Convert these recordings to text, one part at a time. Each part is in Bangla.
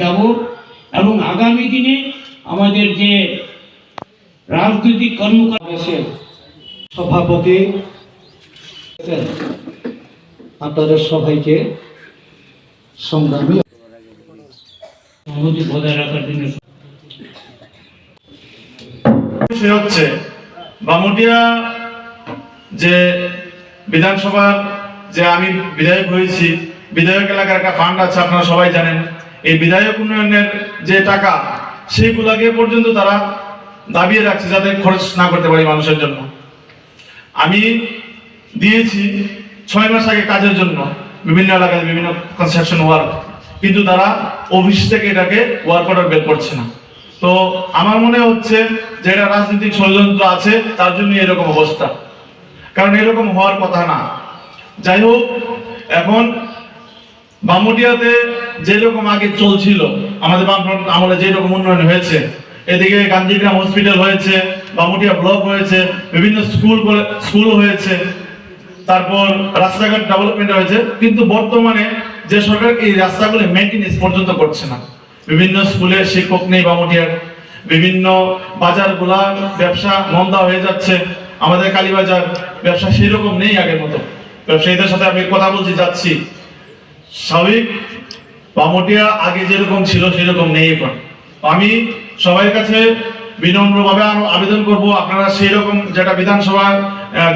যাব এবং আগামী দিনে আমাদের যে রাজনৈতিক কর্মকাণ্ড সভাপতি আপনাদের সবাইকে সংগ্রামী সংহতি বজায় রাখার জন্য সে হচ্ছে বামুটিয়া যে বিধানসভার যে আমি বিধায়ক হয়েছি বিধায়ক এলাকার একটা ফান্ড আছে আপনারা সবাই জানেন। এই বিধায়ক উন্নয়নের যে টাকা, সেইগুলাকে পর্যন্ত তারা দাবিয়ে রাখছে যাতে খরচ না করতে পারি মানুষের জন্য। আমি দিয়েছি ছয় মাস আগে কাজের জন্য বিভিন্ন এলাকায় বিভিন্ন কনস্ট্রাকশন ওয়ার্ক কিন্তু তারা অফিস থেকে এটাকে ওয়ার্ক অর্ডার বের করছে না। তো আমার মনে হচ্ছে যে এটা রাজনৈতিক ষড়যন্ত্র আছে, তার জন্য এরকম অবস্থা। কারণ এরকম হওয়ার কথা না। যাই হোক, এখন বামুটিয়াতে যেরকম আগে চলছিল, আমাদের বামফ্রন্ট আমলে যেরকম উন্নয়ন হয়েছে, এদিকে গান্ধীগ্রাম হসপিটাল হয়েছে, বামুটিয়া ব্লক হয়েছে, বিভিন্ন স্কুল স্কুল হয়েছে, তারপর রাস্তাঘাট ডেভেলপমেন্ট হয়েছে, কিন্তু বর্তমানে যে সরকার এই রাস্তাগুলি মেনটেনেন্স পর্যন্ত করছে না। বিভিন্ন স্কুলে শিক্ষক নেই বামুটিয়ার, বিভিন্ন বাজারগুলা ব্যবসা মন্দা হয়ে যাচ্ছে, আমাদের কালীবাজার ব্যবসা সেই রকম নেই আগের মতো। ব্যবসায়ীদের সাথে আমি কথা বলছি যাচ্ছি। স্বাভাবিক, বামটিয়া আগে যেরকম ছিল সেরকম নেই এখন। আমি সবার কাছে বিনম্রভাবে আবেদন করব। আপনারা সেই রকম যেটা বিধানসভা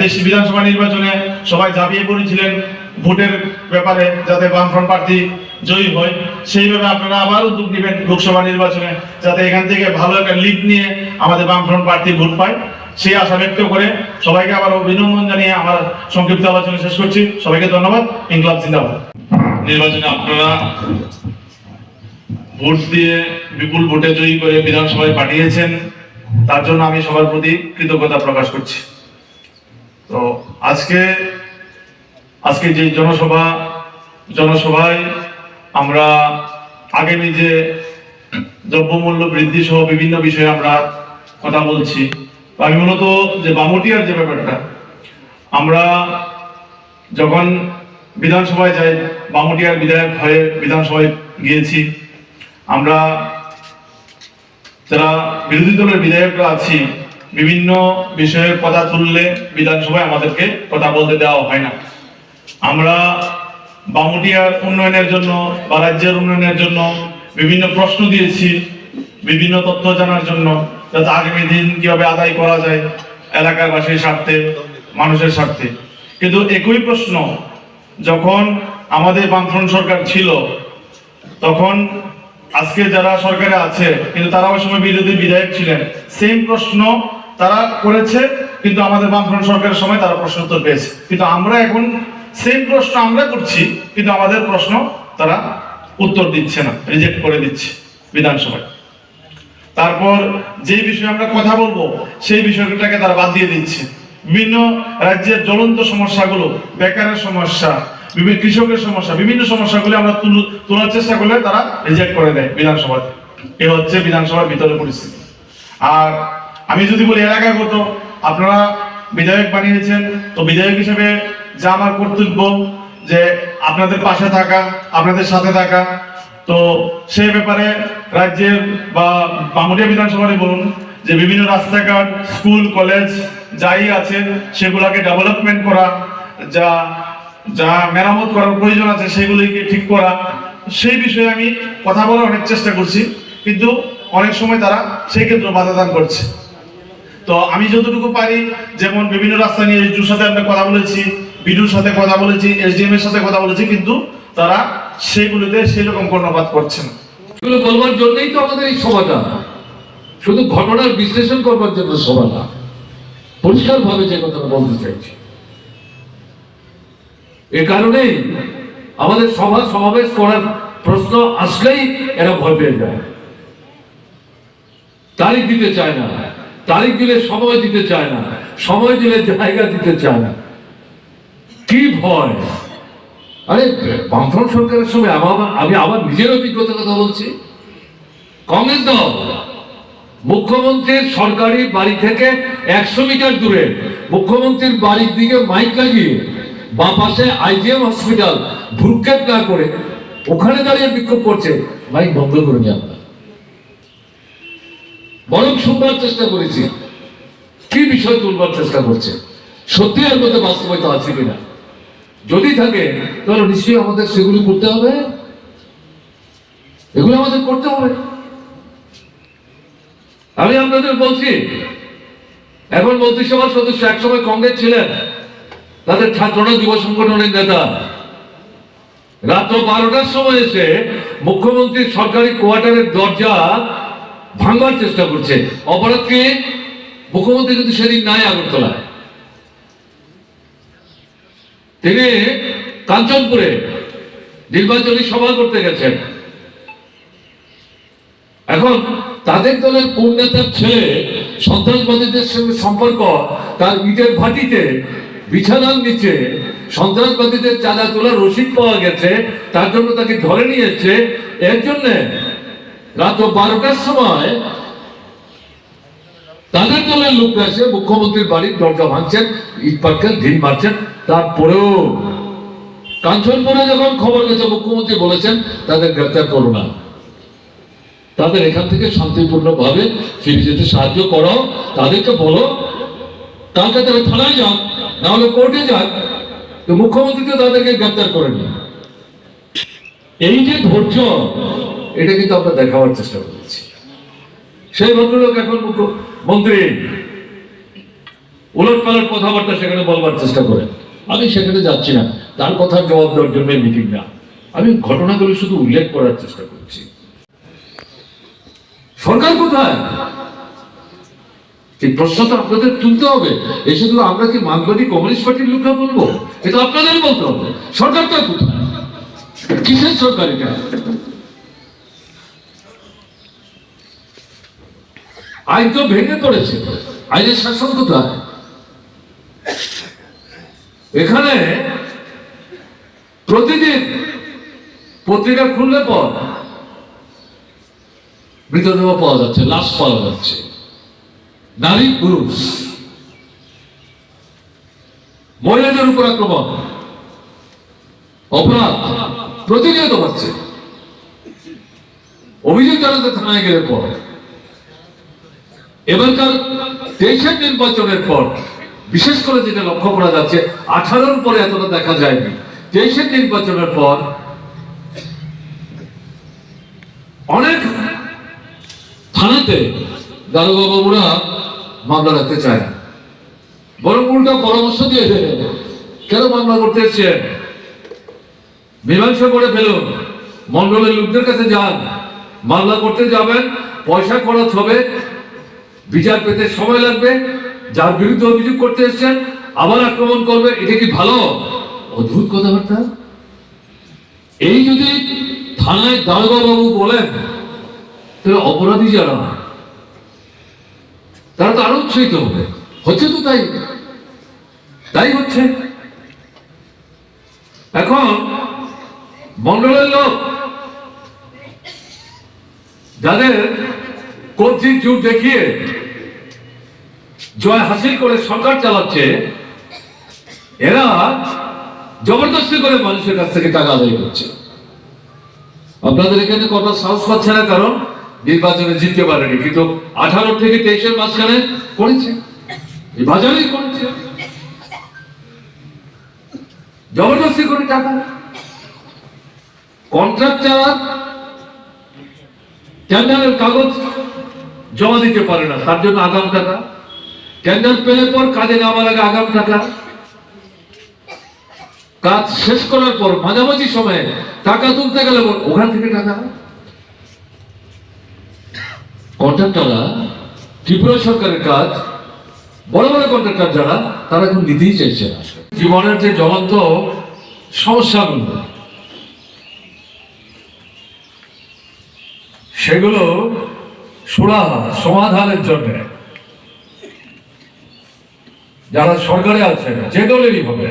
দেশ বিধানসভা নির্বাচনে সবাই ঝাঁপিয়ে পড়েছিলেন ভোটের ব্যাপারে, যাতে বামফ্রন্ট প্রার্থী জয়ী হয়। সেইভাবে আপনারা আবার উদ্যোগ নেবেন লোকসভা নির্বাচনে, যাতে এখান থেকে ভালো একটা লিড নিয়ে আমাদের বামফ্রন্ট প্রার্থী ভোট পায়। সেই আশা ব্যক্ত করে সবাইকে আবার অভিনন্দন জানিয়ে আমার সংক্ষিপ্ত আলোচনা শেষ করছি। সবাইকে ধন্যবাদ। ইনকলাব জিন্দাবাদ। নির্বাচনে আপনারা ভোট দিয়ে বিপুল ভোটে জয়ী করে বিধানসভায় পাঠিয়েছেন, তার জন্য আমি সবার প্রতি কৃতজ্ঞতা প্রকাশ করছি। তো আজকে আজকে যে জনসভা, জনসভায় আমরা আগামী যে দ্রব্যমূল্য বৃদ্ধি সহ বিভিন্ন বিষয়ে আমরা কথা বলছি আমি মূলত যে বামুটিয়ার যে ব্যাপারটা, আমরা যখন বিধানসভায় যাই বামুটিয়ার বিধায়ক হয়ে বিধানসভায় গিয়েছি। আমরা যারা বিরোধী দলের বিধায়করা আছি, বিভিন্ন বিষয়ের কথা তুললে বিধানসভায় আমাদেরকে কথা বলতে দেওয়া হয় না। আমরা বামুটিয়ার উন্নয়নের জন্য বা রাজ্যের উন্নয়নের জন্য বিভিন্ন প্রশ্ন দিয়েছি, বিভিন্ন তথ্য জানার জন্য, যাতে আগামী দিন কীভাবে আদায় করা যায় এলাকার বাসীর স্বার্থে, মানুষের স্বার্থে। কিন্তু একই প্রশ্ন, যখন আমাদের বামফ্রন্ট সরকার ছিল, তখন আজকে যারা সরকারে আছে, কিন্তু তারা ওই সময় বিরোধী বিধায়ক ছিলেন সেম প্রশ্ন তারা করেছে, কিন্তু আমাদের বামফ্রন্ট সরকারের সময় তারা প্রশ্ন উত্তর পেয়েছে। কিন্তু আমরা এখন সেম প্রশ্ন আমরা করছি, কিন্তু আমাদের প্রশ্ন তারা উত্তর দিচ্ছে না রিজেক্ট করে দিচ্ছে বিধানসভায়। তারপর যে বিষয়ে আমরা কথা বলব, সেই বিষয়টাকে তারা বাদ দিয়ে দিচ্ছে। বিভিন্ন রাজ্যের জ্বলন্ত সমস্যাগুলো, বেকারের সমস্যা বিভিন্ন কৃষকের সমস্যা, বিভিন্ন সমস্যাগুলি আমরা তোলার চেষ্টা করলে তারা রিজেক্ট করে দেয় বিধানসভাতে এ হচ্ছে বিধানসভার ভিতরে পরিস্থিতি। আর আমি যদি বলি এলাকাগত আপনারা বিধায়ক বানিয়েছেন, তো বিধায়ক হিসেবে যা আমার কর্তব্য যে আপনাদের পাশে থাকা, আপনাদের সাথে থাকা, তো সেই ব্যাপারে রাজ্যের বা বামুটিয়া বিধানসভায় বলুন যে বিভিন্ন রাস্তাঘাট, স্কুল, কলেজ যাই আছে সেগুলোকে ডেভেলপমেন্ট করা, যা যা মেরামত করার প্রয়োজন আছে সেগুলিকে ঠিক করা, সেই বিষয়ে আমি কথা বলার অনেক চেষ্টা করছি, কিন্তু অনেক সময় তারা সেই ক্ষেত্রে বাধা দান করছে। তো আমি যতটুকু পারি, যেমন বিভিন্ন রাস্তা নিয়ে এসডিওর সাথে আমরা কথা বলেছি বিডুর সাথে কথা বলেছি এসডিএম এর সাথে কথা বলেছি, কিন্তু তারা সেগুলিতে সেই রকম কর্ণপাত করছে না। এগুলো বলবার জন্যই তো আমাদের এই সভাটা। শুধু ঘটনার বিশ্লেষণ করবার জন্য সভা না পরিষ্কার ভাবে যে কথাটা বলতে চাইছি। এ কারণেই আমাদের সভা সমাবেশ করার প্রশ্ন আসলেই এরা ভয় পেয়ে যায়। তারিখ দিতে চায় না, তারিখ দিলে সময় দিতে চায় না, সময় দিলে জায়গা দিতে চায় না। কি ভয়? আরে, বামফ্রন্ট সরকারের সময় আমি আমার নিজের অভিজ্ঞতার কথা বলছি। কংগ্রেস দল, মুখ্যমন্ত্রীর সরকারি বাড়ি থেকে একশো মিটার দূরে, মুখ্যমন্ত্রীর বাড়ির দিকে মাইক লাগিয়ে বা পাশে আইজিএম হসপিটাল ভ্রুক্ষেপ না করে, ওখানে দাঁড়িয়ে বিক্ষোভ করছে। মাইক বন্ধ করে নিয়ে আমরা বরং শুনবার চেষ্টা করেছি। কি বিষয় তুলবার চেষ্টা করছে? সত্যি এর মধ্যে বাস্তবতা আছে কিনা? যদি থাকে, তাহলে নিশ্চয়ই আমাদের সেগুলি করতে হবে। এগুলো আমাদের করতে হবে। আমি আপনাদের বলছি, এখন মন্ত্রিসভার সদস্য একসময় কংগ্রেস ছিলেন। তাদের ছাত্ররা যুব সংগঠনের নেতা। রাত্র বারোটার সময় এসে মুখ্যমন্ত্রীর সরকারি কোয়ার্টারের দরজা ভাঙবার চেষ্টা করছে। অপরাধ কি মুখ্যমন্ত্রী কিন্তু সেদিন নাই আগরতলায়। তিনি কাঞ্চনপুরে নির্বাচনী সভা করতে গেছেন। এখন তাদের দলের কোন নেতার ছেলে সন্ত্রাসবাদীদের সঙ্গে সম্পর্ক, তার ইটের ভাটিতে বিছানার নিচে সন্ত্রাসবাদীদের চাঁদা তোলার রসিদ পাওয়া গেছে, তার জন্য তাকে ধরে নিয়ে এসছে এর জন্য রাত বারোটার সময় তাদের দলের লোকরা এসে মুখ্যমন্ত্রীর বাড়ির দরজা ভাঙছেন, ইট পাটকেল, ঢিল মারছেন, তারপরেও কাঞ্চনপুরে যখন খবর গেছে, মুখ্যমন্ত্রী বলেছেন, তাদের গ্রেপ্তার করো না। তাদের এখান থেকে শান্তিপূর্ণ ভাবে ফিরে যেতে সাহায্য করো, তাদেরকে বলো, কালকে তারা থানায় যান না হলে কোর্টে যান, তো মুখ্যমন্ত্রী তো তাদেরকে গ্রেপ্তার করেনি এই যে ধৈর্য, এটা কিন্তু আমরা দেখাবার চেষ্টা করেছি। সেই ভদ্রলোক এখন মুখ্যমন্ত্রী। উলট পালট কথাবার্তা সেখানে বলবার চেষ্টা করেন। আমি সেখানে যাচ্ছি না, তার কথার জবাব দেওয়ার জন্য মিটিং না। আমি ঘটনাগুলো শুধু উল্লেখ করার চেষ্টা করছি। সরকার কোথায়? এই প্রশ্নটা আপনাদের তুলতে হবে। এই শুধু আমরা কি মার্কবাদী কমিউনিস্ট পার্টির লোকরা বলব? এটা আপনাদের বলতে হবে। সরকারটা কোথায়? কিসের সরকার এটা? আইন তো ভেঙে পড়েছে। আইনের শাসন কোথায়? এখানে প্রতিদিন পত্রিকা খুললে পর মৃতদেহ পাওয়া যাচ্ছে, লাশ পাওয়া যাচ্ছে। নারী, পুরুষ। মহিলাদের উপর আক্রমণ। অপরাধ প্রতিনিয়ত হচ্ছে। অভিযোগ জানাতে থানায় গেলে পর। এবারকার তেইশের নির্বাচনের পর, বিশেষ করে যেটা লক্ষ্য করা যাচ্ছে, আঠারোর পরে এতটা দেখা যায়নি। তেইশের নির্বাচনের পর অনেক থানাতে দারোগা বাবুরা মামলা রাখতে চায় না। বরং উল্টা পরামর্শ দিয়ে দেয় কেন মামলা করতে এসছেন? মীমাংসা করে ফেলুন। মন্ডলের লোকদের কাছে যান। মামলা করতে যাবেন, পয়সা খরচ হবে, বিচার পেতে সময় লাগবে, যার বিরুদ্ধে অভিযোগ করতে এসছেন, আবার আক্রমণ করবে, এটা কি ভালো? অদ্ভুত কথাবার্তা। এই যদি থানায় দারোগা বাবু বলেন, তাহলে অপরাধী যারা তারা তো আরও উৎসাহিত হবে। হচ্ছে তো তাই। তাই হচ্ছে। এখন মন্ডলের লোক, যাদের কবজির যুগ দেখিয়ে জয় হাসিল করে সরকার চালাচ্ছে, এরা জবরদস্তি করে মানুষের কাছ থেকে টাকা আদায় করছে। আপনাদের এখানে করবার সাহস পাচ্ছে না কারণ নির্বাচনে জিততে পারেনি, কিন্তু আঠারো থেকে তেইশের মাঝখানে করেছে। এই করেছে। জবরদস্তি করে টাকা কন্ট্রাক্টর টেন্ডারের কাগজ জমা দিতে পারে না, তার জন্য আগাম টাকা। টেন্ডার পেলে পর কাজে নামার আগে আগাম টাকা। কাজ শেষ করার পর মাঝামাঝি সময়ে টাকা তুলতে গেলে ওখান থেকে টাকা কন্ট্রাক্টররা ত্রিপুরা সরকারের কাজ, বড় বড় কন্ট্রাক্টর যারা, তারা এখন নিতেই চাইছে জীবনের যে জ্বলন্ত সমস্যাগুলো, সেগুলো সুরাহা সমাধানের জন্য যারা সরকারে আছেন যে দলেরই হবে,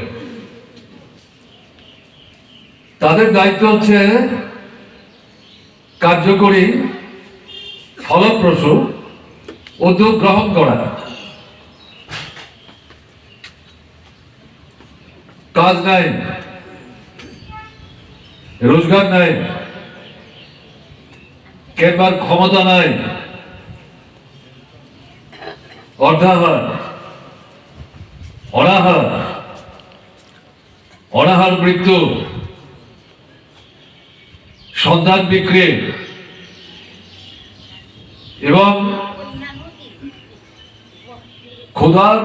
তাদের দায়িত্ব হচ্ছে কার্যকরী ফলপ্রসূ উদ্যোগ গ্রহণ করা। কাজ নাই। রোজগার নাই। কেনবার ক্ষমতা নাই। অর্ধাহার, অনাহার অনাহার মৃত্যু সন্ধান বিক্রি এবং ক্ষুধার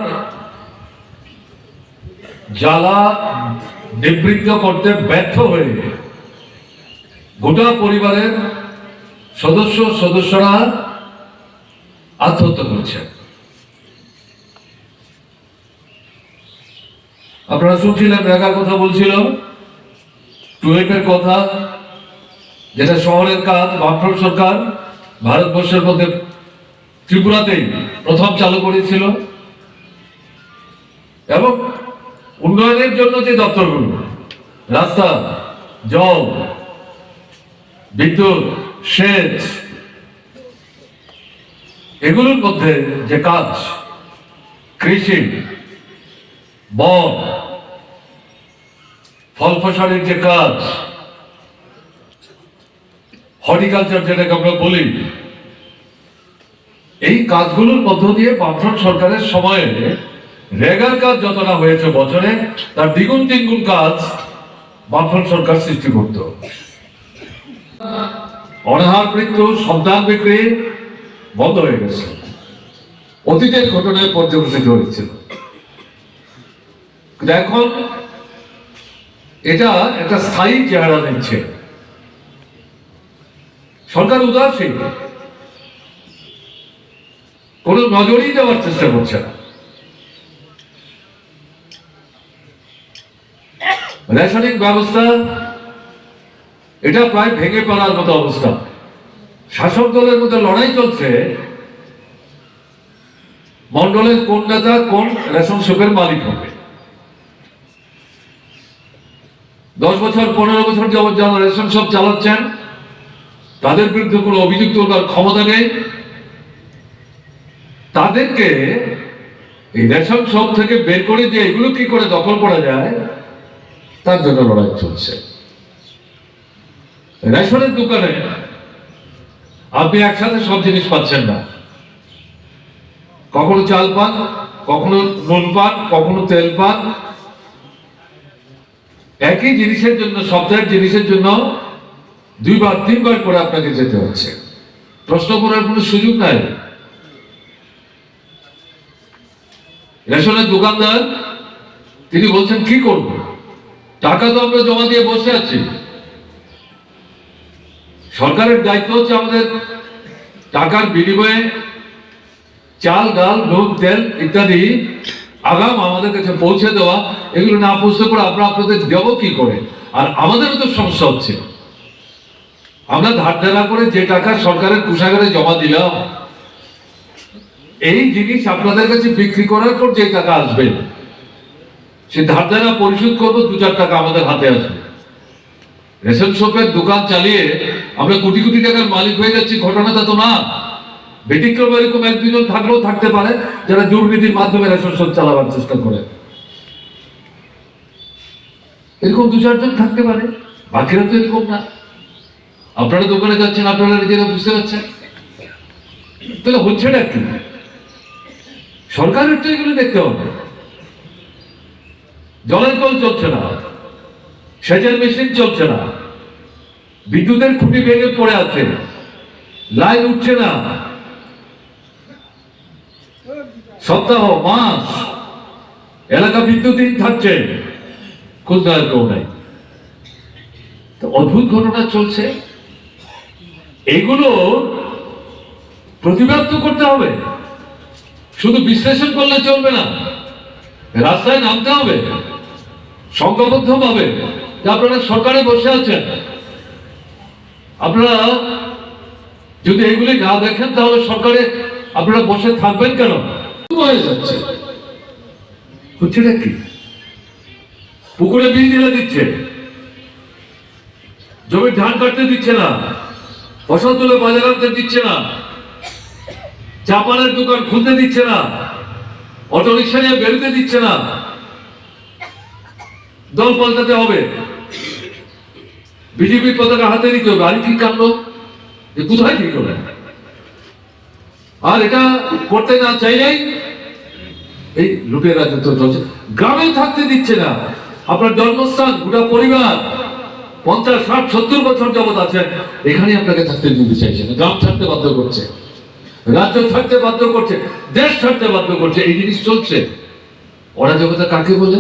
জ্বালা নিবৃত্ত করতে ব্যর্থ হয়ে গোটা পরিবারের সদস্য সদস্যরা আত্মহত্যা করছে আপনারা শুনছিলেন, রেগার কথা বলছিল টুয়েলভের কথা, যেটা শহরের কাজ, বামফ্রন্ট সরকার ভারতবর্ষের মধ্যে ত্রিপুরাতেই প্রথম চালু করেছিল। এবং উন্নয়নের জন্য যে দপ্তরগুলো, রাস্তা, জল, বিদ্যুৎ, সেচ, এগুলোর মধ্যে যে কাজ, কৃষি, বন ফল ফসলের যে কাজ হর্টিকালচার যেটাকে আমরা বলি, এই কাজগুলোর মধ্য দিয়ে বামফ্রন্ট সরকারের সময়ে রেগার কাজ যতটা হয়েছে বছরে, তার দ্বিগুণ তিনগুণ কাজ বামফ্রন্ট সরকার সৃষ্টি করত। অনাহার মৃত্যু, সন্তান বিক্রি বন্ধ হয়ে গেছে। অতীতের ঘটনায় পর্যবেসিত হয়েছিল। এখন এটা একটা স্থায়ী চেহারা নিচ্ছে সরকার উদাসীন কোনো নজরই দেওয়ার চেষ্টা করছে না। রেশনিং ব্যবস্থা, এটা প্রায় ভেঙে পড়ার মতো অবস্থা। শাসক দলের মধ্যে লড়াই চলছে। মন্ডলের কোন নেতা কোন রেশন শপের মালিক হবে? দশ বছর, পনেরো বছর যাবৎ যারা রেশন শপ চালাচ্ছেন তাদের বিরুদ্ধে কোনো অভিযোগ তোলবার ক্ষমতা নেই। তাদেরকে এই রেশন শপ থেকে বের করে দিয়ে এগুলো কি করে দখল করা যায়, তার জন্য লড়াই চলছে। রেশনের দোকানে আপনি একসাথে সব জিনিস পাচ্ছেন না। কখনো চাল পান, কখনো নুন পান, কখনো তেল পান। একই জিনিসের জন্য সপ্তাহের জিনিসের জন্য দুইবার, তিনবার করে আপনাকে যেতে হচ্ছে। প্রশ্ন করার কোনো সুযোগ নাই। রেশনের দোকানদার, তিনি বলছেন, কি করব? টাকা তো আমরা জমা দিয়ে বসে আছি। সরকারের দায়িত্ব হচ্ছে আমাদের টাকার বিনিময়ে চাল, ডাল, নুন, তেল ইত্যাদি আগাম আমাদের কাছে পৌঁছে দেওয়া। এগুলো না পৌঁছে করে আমরা আপনাদের দেবো কি করে? আর আমাদেরও তো সমস্যা হচ্ছে। আমরা ধার দেনা করে যে টাকা সরকারের কোষাগারে জমা দিলাম, এই জিনিস আপনাদের কাছে বিক্রি করার পর যে টাকা আসবে, সে ধার দেনা পরিশোধ করব, দু চার টাকা আমাদের হাতে আসবে রেশন শপের দোকান চালিয়ে আমরা কোটি কোটি টাকার মালিক হয়ে যাচ্ছি, ঘটনাটা তো না। ব্যতিক্রম এরকম এক দুজন থাকলেও থাকতে পারে, যারা দুর্নীতির মাধ্যমে রেশন শপ চালাবার চেষ্টা করে। এরকম দু চারজন থাকতে পারে, বাকিরা তো এরকম না। আপনারা দোকানে যাচ্ছেন, আপনারা নিজেরা বুঝতে পারছেন? তাহলে হচ্ছেটা কি? সরকারের তো এগুলো দেখতে হবে। জলের কল চলছে না, সেচের মেশিন চলছে না, বিদ্যুতের খুঁটি ভেঙে পড়ে আছে, লাইন উঠছে না। সপ্তাহ, মাস, এলাকা বিদ্যুৎহীন থাকছে, কোথায় কেউ নাই। তো অদ্ভুত ঘটনা চলছে। এগুলো প্রতিবাদ তো করতে হবে। শুধু বিশ্লেষণ করলে চলবে না। রাস্তায় নামতে হবে। সংঘবদ্ধ ভাবে। আপনারা সরকারে বসে আছেন। আপনারা যদি এগুলি না দেখেন, তাহলে সরকারে আপনারা বসে থাকবেন কেন? হয়ে যাচ্ছে। হচ্ছেটা কি? পুকুরে বিল ঢেলে দিচ্ছে। জমির ধান কাটতে দিচ্ছে না। ফসল তুলে বাজার আনতে দিচ্ছে না। চাপানের দোকান খুলতে দিচ্ছে না। অটো রিক্সা নিয়ে বেরোতে দিচ্ছে না। দল পাল্টাতে হবে। বিজেপি পতাকা হাতে নিতে হবে। আর কি কাণ্ড? এ কোথায় ঠিক হবে? আর এটা করতে না চাইলেই এই লুটের রাজত্ব চলছে, গ্রামে থাকতে দিচ্ছে না। আপনার জন্মস্থান, গোটা পরিবার। পঞ্চাশ, ষাট, সত্তর বছর যাবত আছেন এখানে আপনাকে থাকতে দিতে চাইছে না। গ্রাম ছাড়তে বাধ্য করছে। রাজ্য ছাড়তে বাধ্য করছে। দেশ ছাড়তে বাধ্য করছে। এই জিনিস চলছে। অরাজকতা কাকে বলে?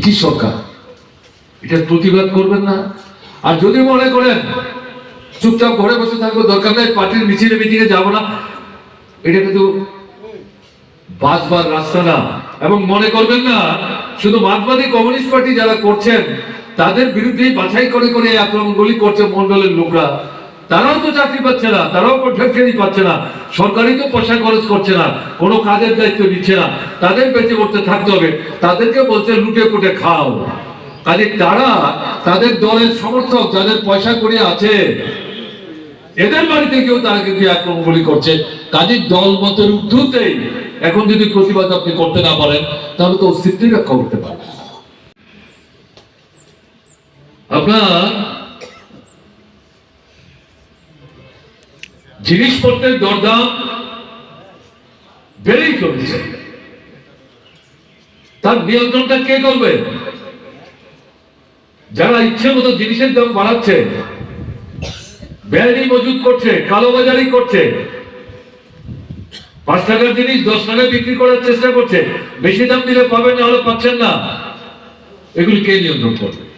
কি সরকার? এটার প্রতিবাদ করবেন না। আর যদি মনে করেন, চুপচাপ ঘরে বসে থাকব, দরকার নেই, পার্টির মিছিলে, মিটিংয়ে যাব না। এটা কিন্তু বাঁচবার রাস্তা না। এবং মনে করবেন না, শুধু মার্কবাদী কমিউনিস্ট পার্টি যারা করছেন তাদের বিরুদ্ধেই বাছাই করে করে আক্রমণগুলি করছে মন্ডলের লোকরা। তারাও তো চাকরি পাচ্ছে না, তারাও কন্ট্রাক্টারি পাচ্ছে না সরকারি তো পয়সা খরচ করছে না, কোনো কাজের দায়িত্ব নিচ্ছে না, তাদের বেঁচে পড়তে থাকতে হবে, তাদেরকে বলছে লুটে কুটে খাও। কাজে তারা তাদের দলের সমর্থক, যাদের পয়সা করে আছে, এদের বাড়িতে কেউ তারা কিন্তু আক্রমণগুলি করছে। কাজে দল মতের ঊর্ধ্বতেই এখন যদি প্রতিবাদ আপনি করতে না পারেন, তাহলে তো অস্তিত্বই রক্ষা করতে পারবেন না। আপনার জিনিসপত্রের দরদাম বেড়েই চলেছে। তার নিয়ন্ত্রণটা কে করবে? যারা ইচ্ছে মতো জিনিসের দাম বাড়াচ্ছে বেআইনি মজুদ করছে, কালোবাজারি করছে, পাঁচ টাকার জিনিস দশ টাকায় বিক্রি করার চেষ্টা করছে, বেশি দাম দিলে পাবেন না হলে পাচ্ছেন না। এগুলি কে নিয়ন্ত্রণ করবে?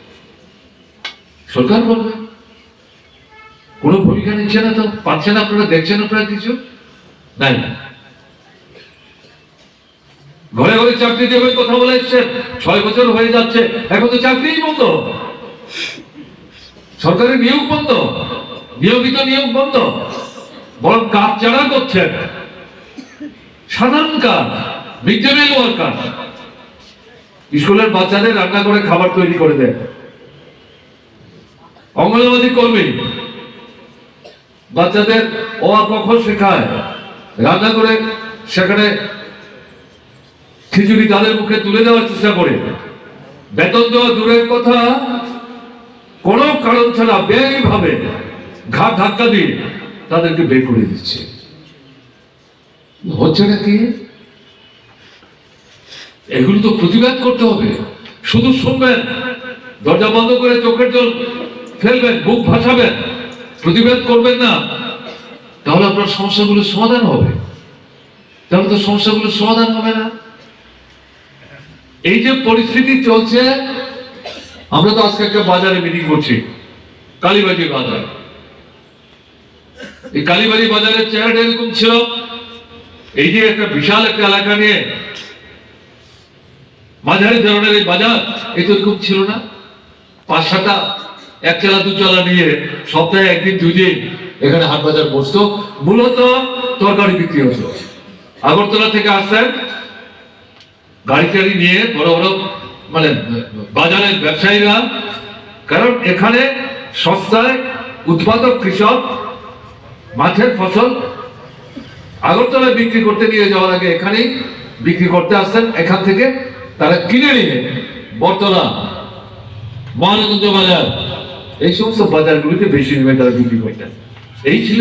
সরকার বলবে। কোনো ভূমিকা নিচ্ছে না তো? পাচ্ছেন আপনারা? দেখছেন আপনারা কিছু? নাই। ঘরে ঘরে চাকরি দেবে কথা বলে এসছেন। ছয় বছর হয়ে যাচ্ছে। এখন তো চাকরিই বন্ধ। সরকারের নিয়োগ বন্ধ। নিয়মিত নিয়োগ বন্ধ। বরং কাজ যারা করছেন, সাধারণ কাজ, মিড ডে মিল ওয়ার্কার, স্কুলের বাচ্চাদের রান্না করে খাবার তৈরি করে দেয় অঙ্গনবাদী কর্মী বাচ্চাদের ও আ ক খ শেখায়। রান্না করে সেখানে খিচুড়ি তাদের মুখে তুলে দেওয়ার চেষ্টা করে। বেতন দেওয়া দূরের কথা, কোনো কারণ ছাড়া বেআইনি ভাবে ঘাট ধাক্কা দিয়ে তাদেরকে বের করে দিচ্ছে। হচ্ছে নাকি এগুলো তো প্রতিবাদ করতে হবে। শুধু শুনবেন, দরজা বন্ধ করে চোখের জল ফেলবেন, বুক ভাসাবেন, প্রতিবাদ করবেন না, তাহলে আপনার সমস্যাগুলোর সমাধান হবে। তাহলে তো সমস্যাগুলোর সমাধান হবে না। এই যে পরিস্থিতি চলছে, আমরা তো আজকে একটা বাজারে মিটিং করছি, কালীবাড়ি বাজার। এই কালীবাড়ি বাজারের চেহারাটা এরকম ছিল, এই যে একটা বিশাল একটা এলাকা নিয়ে মাঝারি ধরনের এই বাজার এই তো এরকম ছিল না। পাঁচ সাতটা এক চালা দু চালা নিয়ে সপ্তাহে একদিন, দুই দিন এখানে হাট বাজার বসতো। মূলত তরকারি বিক্রি হতো। আগরতলা থেকে আসতেন গাড়ি টাড়ি নিয়ে বড় বড় মানে বাজারের ব্যবসায়ীরা। কারণ এখানে সস্তায় উৎপাদক, কৃষক মাছের ফসল আগরতলায় বিক্রি করতে নিয়ে যাওয়ার আগে এখানেই বিক্রি করতে আসতেন এখান থেকে তারা কিনে নিয়ে বর্তলা মহানগঞ্জ বাজার এই সমস্ত বাজারগুলিতে বেশি নেমে তারা বিক্রি করতেন। এই ছিল